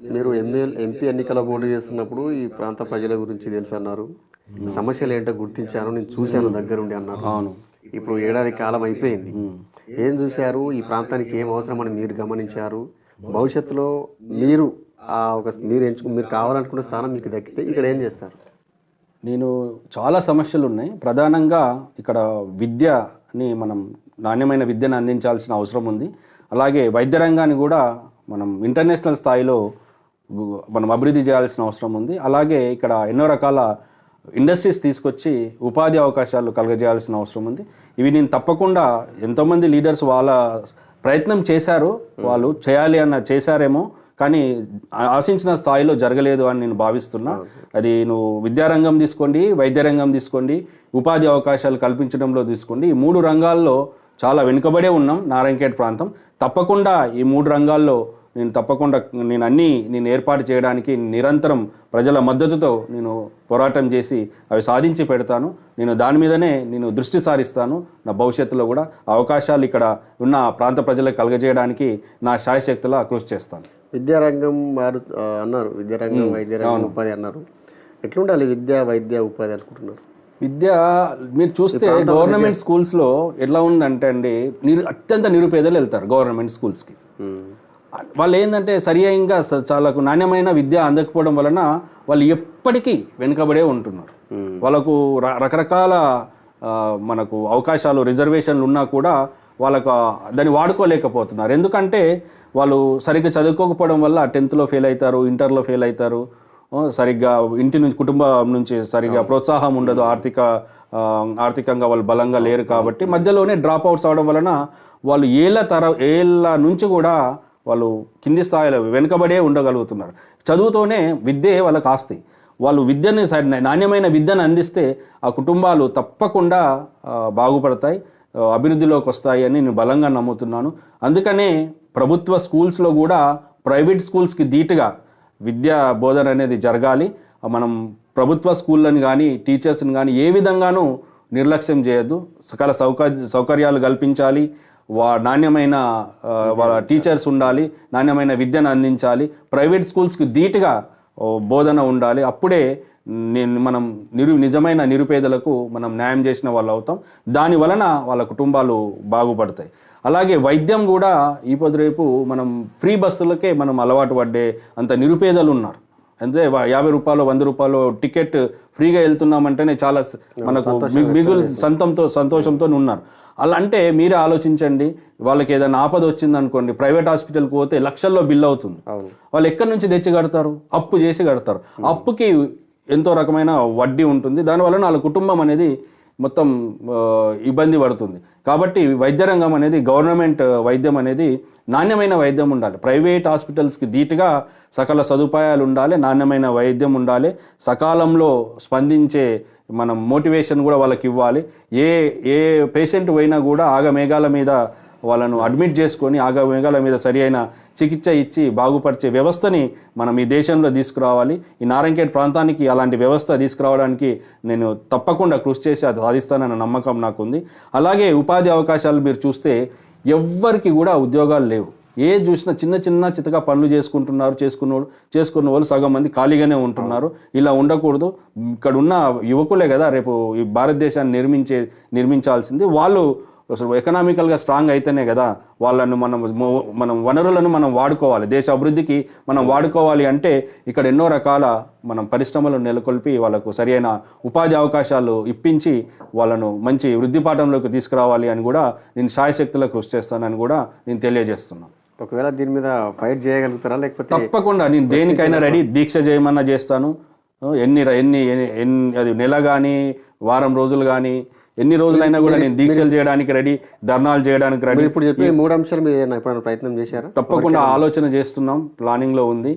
మీరు ఎమ్మెల్ ఎంపీ ఎన్నికల పోటీ చేస్తున్నప్పుడు ఈ ప్రాంత ప్రజల గురించి తెలుసు అన్నారు. సమస్యలు ఏంటో గుర్తించాను నేను చూశాను దగ్గరుండి అన్నారు. అవును. ఇప్పుడు ఏడాది కాలం అయిపోయింది. ఏం చూశారు? ఈ ప్రాంతానికి ఏం అవసరమని మీరు గమనించారు? భవిష్యత్తులో మీరు ఆ ఒక మీరు ఎంచుకు మీరు కావాలనుకున్న స్థానం మీకు దక్కితే ఇక్కడ ఏం చేస్తారు? నేను చాలా సమస్యలు ఉన్నాయి ప్రధానంగా ఇక్కడ విద్యని మనం నాణ్యమైన విద్యను అందించాల్సిన అవసరం ఉంది. అలాగే వైద్య రంగాన్ని కూడా మనం ఇంటర్నేషనల్ స్థాయిలో మనం అభివృద్ధి చేయాల్సిన అవసరం ఉంది. అలాగే ఇక్కడ ఎన్నో రకాల ఇండస్ట్రీస్ తీసుకొచ్చి ఉపాధి అవకాశాలు కలగజేయాల్సిన అవసరం ఉంది. ఇవి నేను తప్పకుండా ఎంతోమంది లీడర్స్ వాళ్ళ ప్రయత్నం చేశారు. వాళ్ళు చేయాలి అన్న చేశారేమో కానీ ఆశించిన స్థాయిలో జరగలేదు అని నేను భావిస్తున్నా. అది నువ్వు విద్యారంగం తీసుకోండి వైద్య రంగం తీసుకోండి ఉపాధి అవకాశాలు కల్పించడంలో తీసుకోండి. ఈ మూడు రంగాల్లో చాలా వెనుకబడే ఉన్నాం నారాయణఖేడ్ ప్రాంతం. తప్పకుండా ఈ మూడు రంగాల్లో నేను తప్పకుండా నేను అన్నీ నేను ఏర్పాటు చేయడానికి నిరంతరం ప్రజల మద్దతుతో నేను పోరాటం చేసి అవి సాధించి పెడతాను. నేను దాని మీదనే నేను దృష్టి సారిస్తాను. నా భవిష్యత్తులో కూడా అవకాశాలు ఇక్కడ ఉన్న ప్రాంత ప్రజలకు కలగజేయడానికి నా శాయశక్తులా కృషి చేస్తాను. విద్యారంగం ఆ, అన్నారు. విద్యారంగం వైద్య రంగం ఉపాధి అన్నారు. ఎట్లుండాలి విద్య వైద్య ఉపాధి అనుకుంటున్నారు? విద్య మీరు చూస్తే గవర్నమెంట్ స్కూల్స్లో ఎట్లా ఉందంటే అండి నిరు అత్యంత నిరుపేదలు వెళ్తారు గవర్నమెంట్ స్కూల్స్కి. వాళ్ళు ఏంటంటే సరిగా చాలా నాణ్యమైన విద్య అందకపోవడం వలన వాళ్ళు ఎప్పటికీ వెనుకబడే ఉంటున్నారు. వాళ్ళకు ర- రకరకాల మనకు అవకాశాలు రిజర్వేషన్లు ఉన్నా కూడా వాళ్ళకు దాన్ని వాడుకోలేకపోతున్నారు. ఎందుకంటే వాళ్ళు సరిగ్గా చదువుకోకపోవడం వల్ల టెన్త్లో ఫెయిల్ అవుతారు ఇంటర్లో ఫెయిల్ అవుతారు సరిగ్గా ఇంటి నుంచి కుటుంబం నుంచి సరిగ్గా ప్రోత్సాహం ఉండదు ఆర్థిక ఆర్థికంగా వాళ్ళు బలంగా లేరు కాబట్టి మధ్యలోనే డ్రాప్ అవుట్స్ అవడం వలన వాళ్ళు ఏళ్ళ తర ఏళ్ళ నుంచి కూడా వాళ్ళు కింది స్థాయిలో వెనుకబడే ఉండగలుగుతున్నారు. చదువుతోనే విద్యే వాళ్ళకి ఆస్తి. వాళ్ళు విద్యని నాణ్యమైన విద్యను అందిస్తే ఆ కుటుంబాలు తప్పకుండా బాగుపడతాయి అభివృద్ధిలోకి వస్తాయి అని నేను బలంగా నమ్ముతున్నాను. అందుకనే ప్రభుత్వ స్కూల్స్లో కూడా ప్రైవేట్ స్కూల్స్కి ధీటుగా విద్యా బోధన అనేది జరగాలి. మనం ప్రభుత్వ స్కూళ్ళని కానీ టీచర్స్ని కానీ ఏ విధంగానూ నిర్లక్ష్యం చేయొద్దు. సకల సౌకర్య సౌకర్యాలు కల్పించాలి. వా నాణ్యమైన వాళ్ళ టీచర్స్ ఉండాలి నాణ్యమైన విద్యను అందించాలి ప్రైవేట్ స్కూల్స్కి ధీటుగా బోధన ఉండాలి. అప్పుడే నేను మనం నిరు నిజమైన నిరుపేదలకు మనం న్యాయం చేసిన వాళ్ళు అవుతాం. దాని వలన వాళ్ళ కుటుంబాలు బాగుపడతాయి. అలాగే వైద్యం కూడా ఈ పొద్దు రేపు మనం ఫ్రీ బస్సులకే మనం అలవాటు పడ్డే అంత నిరుపేదలు ఉన్నారు. అంటే యాభై రూపాయలు వంద రూపాయలు టికెట్ ఫ్రీగా వెళ్తున్నామంటేనే చాలా మనకు మిగులు సంతంతో సంతోషంతో ఉన్నారు. అలా అంటే మీరే ఆలోచించండి వాళ్ళకి ఏదైనా ఆపద వచ్చింది అనుకోండి ప్రైవేట్ హాస్పిటల్కి పోతే లక్షల్లో బిల్ అవుతుంది. వాళ్ళు ఎక్కడి నుంచి తెచ్చి కడతారు? అప్పు చేసి కడతారు. అప్పుకి ఎంతో రకమైన వడ్డీ ఉంటుంది. దానివల్ల వాళ్ళ కుటుంబం అనేది మొత్తం ఇబ్బంది పడుతుంది. కాబట్టి వైద్య రంగం అనేది గవర్నమెంట్ వైద్యం అనేది నాణ్యమైన వైద్యం ఉండాలి. ప్రైవేట్ హాస్పిటల్స్కి ధీటుగా సకల సదుపాయాలు ఉండాలి నాణ్యమైన వైద్యం ఉండాలి. సకాలంలో స్పందించే మనం మోటివేషన్ కూడా వాళ్ళకి ఇవ్వాలి. ఏ ఏ పేషెంట్ పోయినా కూడా ఆగమేఘాల మీద వాళ్ళను అడ్మిట్ చేసుకొని ఆగమేఘాల మీద సరి అయిన చికిత్స ఇచ్చి బాగుపరిచే వ్యవస్థని మనం ఈ దేశంలో తీసుకురావాలి. ఈ నారాయణఖేడ్ ప్రాంతానికి అలాంటి వ్యవస్థ తీసుకురావడానికి నేను తప్పకుండా కృషి చేసి అది సాధిస్తానన్న నమ్మకం నాకుంది. అలాగే ఉపాధి అవకాశాలు మీరు చూస్తే ఎవ్వరికి కూడా ఉద్యోగాలు లేవు. ఏ చూసినా చిన్న చిన్న చితగా పనులు చేసుకుంటున్నారు చేసుకున్నోడు చేసుకున్న వాళ్ళు సగం మంది ఖాళీగానే ఉంటున్నారు. ఇలా ఉండకూడదు. ఇక్కడ ఉన్న యువకులే కదా రేపు ఈ భారతదేశాన్ని నిర్మించే నిర్మించాల్సింది. వాళ్ళు అసలు ఎకనామికల్గా స్ట్రాంగ్ అయితేనే కదా వాళ్ళను మనం మనం వనరులను మనం వాడుకోవాలి. దేశ అభివృద్ధికి మనం వాడుకోవాలి అంటే ఇక్కడ ఎన్నో రకాల మనం పరిశ్రమలు నెలకొల్పి వాళ్ళకు సరైన ఉపాధి అవకాశాలు ఇప్పించి వాళ్ళను మంచి వృద్ధి పాఠంలోకి తీసుకురావాలి అని కూడా నేను శాయశక్తులకు కృషి చేస్తానని కూడా నేను తెలియజేస్తున్నాను. ఒకవేళ దీని మీద ఫైట్ చేయగలుగుతారా? లేకపోతే తప్పకుండా నేను దేనికైనా రెడీ దీక్ష చేయమన్నా చేస్తాను. ఎన్ని ఎన్ని- ఎన్ని అది నెల కానీ వారం రోజులు కానీ ఎన్ని రోజులైనా కూడా నేను దీక్షలు చేయడానికి రెడీ ధర్నాలు చేయడానికి రెడీ. ఇప్పుడు చెప్పిన ఈ మూడు అంశాల మీద ఎప్పుడైనా ప్రయత్నం చేశారా? తప్పకుండా ఆలోచన చేస్తున్నాం ప్లానింగ్లో ఉంది.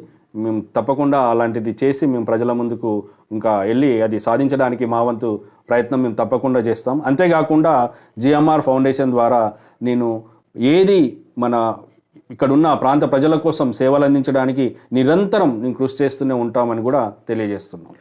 మేము తప్పకుండా అలాంటిది చేసి మేము ప్రజల ముందుకు ఇంకా వెళ్ళి అది సాధించడానికి మా వంతు ప్రయత్నం మేము తప్పకుండా చేస్తాం. అంతేకాకుండా జిఎంఆర్ ఫౌండేషన్ ద్వారా నేను ఏది మన ఇక్కడున్న ప్రాంత ప్రజల కోసం సేవలు అందించడానికి నిరంతరం నేను కృషి చేస్తూనే ఉంటామని కూడా తెలియజేస్తున్నాం.